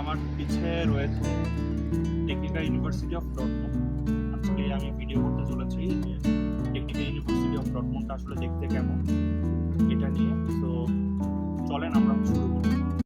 আমার পিছে রয়েছে টেকনিক্যাল ইউনিভার্সিটি অফ ডটমন্ড আজকে আমি ভিডিও করতে চলেছি যে টেকনিক্যাল ইউনিভার্সিটি অফ ডটমন্ডটা আসলে দেখতে কেমন, এটা নিয়ে। তো চলেন আমরা শুরু করি।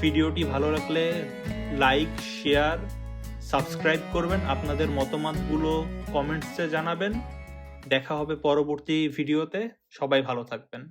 ভিডিওটি ভালো লাগলে লাইক, শেয়ার, সাবস্ক্রাইব করবেন। আপনাদের মতামতগুলো কমেন্টসে জানাবেন। দেখা হবে পরবর্তী ভিডিওতে। সবাই ভালো থাকবেন।